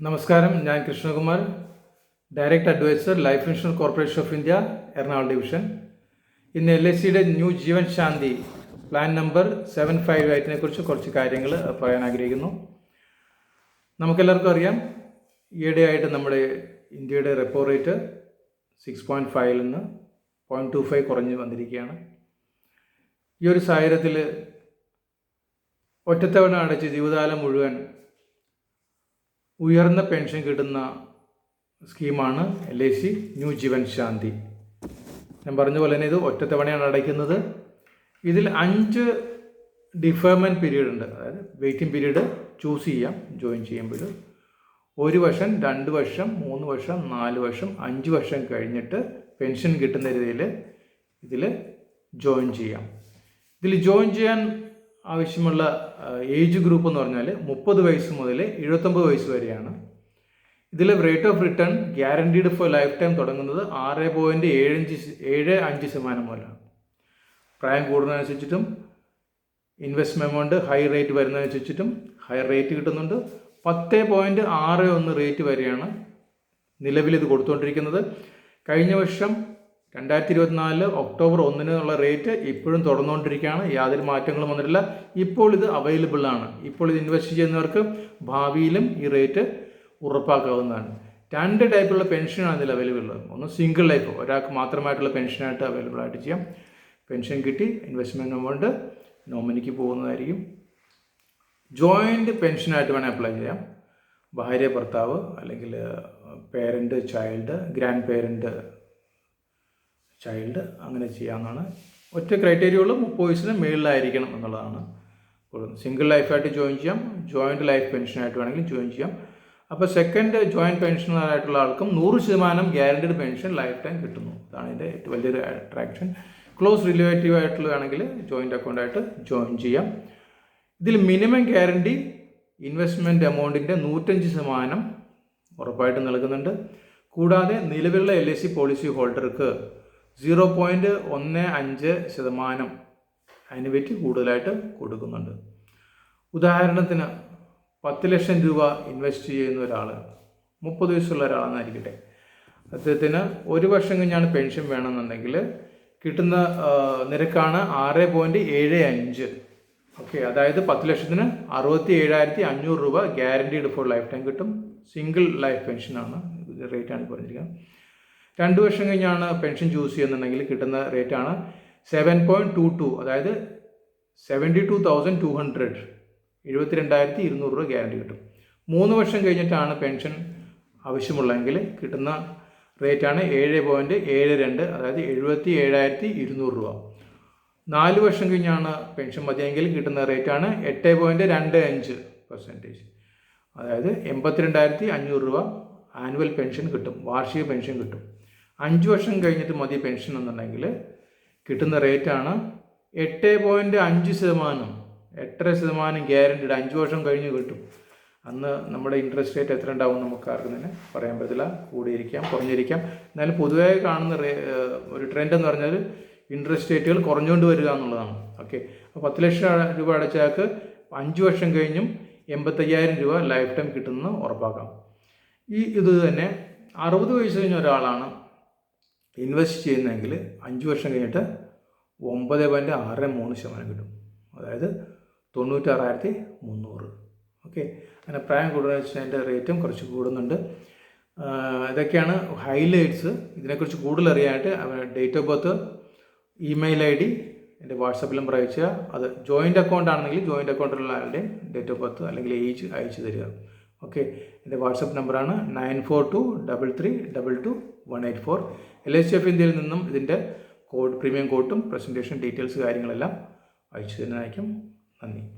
നമസ്കാരം ഞാൻ Krishnakumar direct advisor life insurance corporation of India Ernakulam division ഇന്ന് L I സിയുടെ new Jeevan Shanti plan number seven five എയ്റ്റിനെ കുറിച്ച് കുറച്ച് കാര്യങ്ങൾ പറയാൻ ആഗ്രഹിക്കുന്നു. നമുക്കെല്ലാവർക്കും അറിയാം ഈയിടെയായിട്ട് നമ്മുടെ ഇന്ത്യയുടെ റെപ്പോ റേറ്റ് സിക്സ് പോയിന്റ് ഫൈവിൽ നിന്ന് പോയിന്റ് ടു ഫൈവ് കുറഞ്ഞ് വന്നിരിക്കുകയാണ്. ഈ ഒരു സാഹചര്യത്തിൽ ഒറ്റത്തവണ അടച്ച് ജീവിതകാലം മുഴുവൻ ഉയർന്ന പെൻഷൻ കിട്ടുന്ന സ്കീമാണ് L I C new Jeevan Shanti. ഞാൻ പറഞ്ഞ പോലെ തന്നെ ഇത് ഒറ്റത്തവണയാണ് അടയ്ക്കുന്നത്. ഇതിൽ അഞ്ച് ഡിഫേർമെന്റ് പീരീഡ് ഉണ്ട്. അതായത് വെയിറ്റിംഗ് പീരീഡ് ചൂസ് ചെയ്യാം ജോയിൻ ചെയ്യുമ്പോൾ. ഒരു വർഷം രണ്ട് വർഷം മൂന്ന് വർഷം നാല് വർഷം അഞ്ച് വർഷം കഴിഞ്ഞിട്ട് പെൻഷൻ കിട്ടുന്ന രീതിയിൽ ഇതിൽ ജോയിൻ ചെയ്യാം. ഇതിൽ ജോയിൻ ചെയ്യാൻ ആവശ്യമുള്ള ഏജ് ഗ്രൂപ്പ് എന്ന് പറഞ്ഞാൽ മുപ്പത് വയസ്സ് മുതൽ എഴുപത്തൊമ്പത് വയസ്സ് വരെയാണ്. ഇതിൽ rate of return guaranteed for life time തുടങ്ങുന്നത് ആറ് പോയിന്റ് ഏഴഞ്ച് ഏഴ് അഞ്ച് ശതമാനം മുതലാണ്. പ്രായം കൂടുന്നതനുസരിച്ചിട്ടും ഇൻവെസ്റ്റ്മെന്റ് എമൗണ്ട് ഹൈ റേറ്റ് വരുന്നതനുസരിച്ചിട്ടും ഹൈ റേറ്റ് കിട്ടുന്നുണ്ട്. പത്ത് പോയിന്റ് ആറ് ഒന്ന് റേറ്റ് വരെയാണ് നിലവിൽ ഇത് കൊടുത്തുകൊണ്ടിരിക്കുന്നത് കഴിഞ്ഞ വർഷം രണ്ടായിരത്തി ഇരുപത്തിനാലിൽ ഒക്ടോബർ ഒന്നിനുള്ള റേറ്റ് ഇപ്പോഴും തുടർന്നുകൊണ്ടിരിക്കുകയാണ്. യാതൊരു മാറ്റങ്ങളും വന്നിട്ടില്ല. ഇപ്പോൾ ഇത് അവൈലബിൾ ആണ്. ഇപ്പോൾ ഇത് ഇൻവെസ്റ്റ് ചെയ്യുന്നവർക്ക് ഭാവിയിലും ഈ റേറ്റ് ഉറപ്പാക്കാവുന്നതാണ്. രണ്ട് ടൈപ്പുള്ള പെൻഷനാണ് ഇതിൽ അവൈലബിൾ ഉള്ളത്. ഒന്ന് സിംഗിൾ ലൈഫ് ഒരാൾക്ക് മാത്രമായിട്ടുള്ള പെൻഷനായിട്ട് അവൈലബിൾ ആയിട്ട് ചെയ്യാം. പെൻഷൻ കിട്ടി ഇൻവെസ്റ്റ്മെന്റ് എമൗണ്ട് നോമിനിക്ക് പോകുന്നതായിരിക്കും. ജോയിന്റ് പെൻഷനായിട്ട് വേണേൽ അപ്ലൈ ചെയ്യാം. ഭാര്യ ഭർത്താവ് അല്ലെങ്കിൽ parent child grand parent child അങ്ങനെ ചെയ്യാമെന്നാണ് ഒറ്റ ക്രൈറ്റീരിയ ഉള്ളൂ. മുപ്പത് വയസ്സിന് മേളിലായിരിക്കണം എന്നുള്ളതാണ്. സിംഗിൾ ലൈഫായിട്ട് ജോയിൻ ചെയ്യാം. ജോയിന്റ് ലൈഫ് പെൻഷനായിട്ട് വേണമെങ്കിൽ ജോയിൻ ചെയ്യാം. അപ്പോൾ സെക്കൻഡ് ജോയിന്റ് പെൻഷനായിട്ടുള്ള ആൾക്കും നൂറ് ശതമാനം ഗ്യാരണ്ടീഡ് പെൻഷൻ ലൈഫ് ടൈം കിട്ടുന്നു. അതാണ് ഇതിന്റെ ഏറ്റവും വലിയൊരു അട്രാക്ഷൻ ക്ലോസ് റിലേറ്റീവ് ആയിട്ടുള്ള വേണമെങ്കിൽ ജോയിന്റ് അക്കൗണ്ടായിട്ട് ജോയിൻ ചെയ്യാം. ഇതിൽ മിനിമം ഗ്യാരണ്ടി ഇൻവെസ്റ്റ്മെന്റ് എമൗണ്ടിന്റെ നൂറ്റഞ്ച് ശതമാനം ഉറപ്പായിട്ട് നൽകുന്നുണ്ട്. കൂടാതെ നിലവിലുള്ള എൽ ഐ സി പോളിസി ഹോൾഡർക്ക് സീറോ പോയിന്റ് ഒന്ന് അഞ്ച് ശതമാനം അനുവറ്റി കൂടുതലായിട്ട് കൊടുക്കുന്നുണ്ട്. ഉദാഹരണത്തിന് പത്ത് ലക്ഷം രൂപ ഇൻവെസ്റ്റ് ചെയ്യുന്ന ഒരാൾ മുപ്പത് വയസ്സുള്ള ഒരാളെന്നായിരിക്കട്ടെ. അദ്ദേഹത്തിന് ഒരു വർഷം കഴിഞ്ഞാണ് പെൻഷൻ വേണമെന്നുണ്ടെങ്കിൽ കിട്ടുന്ന നിരക്കാണ് ആറ് പോയിന്റ് ഏഴ് അഞ്ച്. ഓക്കെ അതായത് പത്ത് ലക്ഷത്തിന് അറുപത്തി ഏഴായിരത്തി അഞ്ഞൂറ് രൂപ ഗ്യാരണ്ടീഡ് ഫോർ ലൈഫ് ടൈം കിട്ടും സിംഗിൾ ലൈഫ് പെൻഷനാണ് റേറ്റാണ് പറഞ്ഞിരിക്കുന്നത്. രണ്ട് വർഷം കഴിഞ്ഞാണ് പെൻഷൻ ചൂസ് ചെയ്യുന്നുണ്ടെങ്കിൽ കിട്ടുന്ന റേറ്റാണ് സെവൻ പോയിന്റ് ടു ടു അതായത് seventy two thousand two hundred എഴുപത്തി രണ്ടായിരത്തി ഇരുന്നൂറ് രൂപ ഗ്യാരണ്ടി കിട്ടും. മൂന്ന് വർഷം കഴിഞ്ഞിട്ടാണ് പെൻഷൻ ആവശ്യമുള്ളതെങ്കിൽ കിട്ടുന്ന റേറ്റാണ് ഏഴ് പോയിന്റ് ഏഴ് രണ്ട് അതായത് എഴുപത്തി ഏഴായിരത്തി ഇരുന്നൂറ് രൂപ. നാല് വർഷം കഴിഞ്ഞാണ് പെൻഷൻ മതിയെങ്കിൽ കിട്ടുന്ന റേറ്റാണ് എട്ട് പോയിന്റ് രണ്ട് അഞ്ച് പെർസെന്റേജ് അതായത് എൺപത്തിരണ്ടായിരത്തി അഞ്ഞൂറ് രൂപ ആനുവൽ പെൻഷൻ കിട്ടും വാർഷിക പെൻഷൻ കിട്ടും. അഞ്ച് വർഷം കഴിഞ്ഞിട്ട് മതി പെൻഷൻ എന്നുണ്ടെങ്കിൽ കിട്ടുന്ന റേറ്റാണ് എട്ട് പോയിന്റ് അഞ്ച് ശതമാനം. എട്ടര ശതമാനം ഗ്യാരണ്ടീഡ് അഞ്ച് വർഷം കഴിഞ്ഞ് കിട്ടും. അന്ന് നമ്മുടെ ഇൻട്രസ്റ്റ് റേറ്റ് എത്ര ഉണ്ടാവും നമുക്ക് ആർക്കും തന്നെ പറയാൻ പറ്റില്ല കൂടിയിരിക്കാം കുറഞ്ഞിരിക്കാം. എന്നാലും പൊതുവേ കാണുന്ന ഒരു ട്രെൻഡ് എന്ന് പറഞ്ഞാൽ ഇൻട്രസ്റ്റ് റേറ്റുകൾ കുറഞ്ഞുകൊണ്ട് വരിക എന്നുള്ളതാണ്. ഓക്കെ അപ്പോൾ പത്ത് ലക്ഷം രൂപ അടച്ചയാൾക്ക് അഞ്ച് വർഷം കഴിഞ്ഞും എൺപത്തയ്യായിരം രൂപ ലൈഫ് ടൈം കിട്ടുമെന്ന് ഉറപ്പാക്കാം. ഈ ഇത് തന്നെ അറുപത് വയസ്സ് കഴിഞ്ഞ ഒരാളാണ് ഇൻവെസ്റ്റ് ചെയ്യുന്നതെങ്കിൽ അഞ്ച് വർഷം കഴിഞ്ഞിട്ട് ഒമ്പത് പോയിന്റ് ആറ് മൂന്ന് ശതമാനം കിട്ടും. അതായത് തൊണ്ണൂറ്റാറായിരത്തി മുന്നൂറ്. ഓക്കെ അങ്ങനെ പ്രായം കൂടുതൽ അതിന്റെ റേറ്റും കുറച്ച് കൂടുന്നുണ്ട്. ഇതൊക്കെയാണ് ഹൈലൈറ്റ്സ് ഇതിനെക്കുറിച്ച് കൂടുതൽ അറിയാനായിട്ട് date of birth email I D എന്റെ വാട്സപ്പ് നമ്പർ അയച്ചുക അത് ജോയിന്റ് അക്കൗണ്ട് ആണെങ്കിൽ ജോയിന്റ് അക്കൗണ്ടിലുള്ള ആളുടെ ഡേറ്റ് ഓഫ് ബർത്ത് അല്ലെങ്കിൽ ഏജ് അയച്ചു തരിക. ഓക്കെ എന്റെ വാട്സപ്പ് നമ്പറാണ് nine four two double three double two one eight four L S F ഇന്ത്യയിൽ നിന്നും ഇതിന്റെ കോഡ് പ്രീമിയം കോട്ടും പ്രസന്റേഷൻ ഡീറ്റെയിൽസ് കാര്യങ്ങളെല്ലാം അയച്ചു തരുന്നതായിരിക്കും. നന്ദി.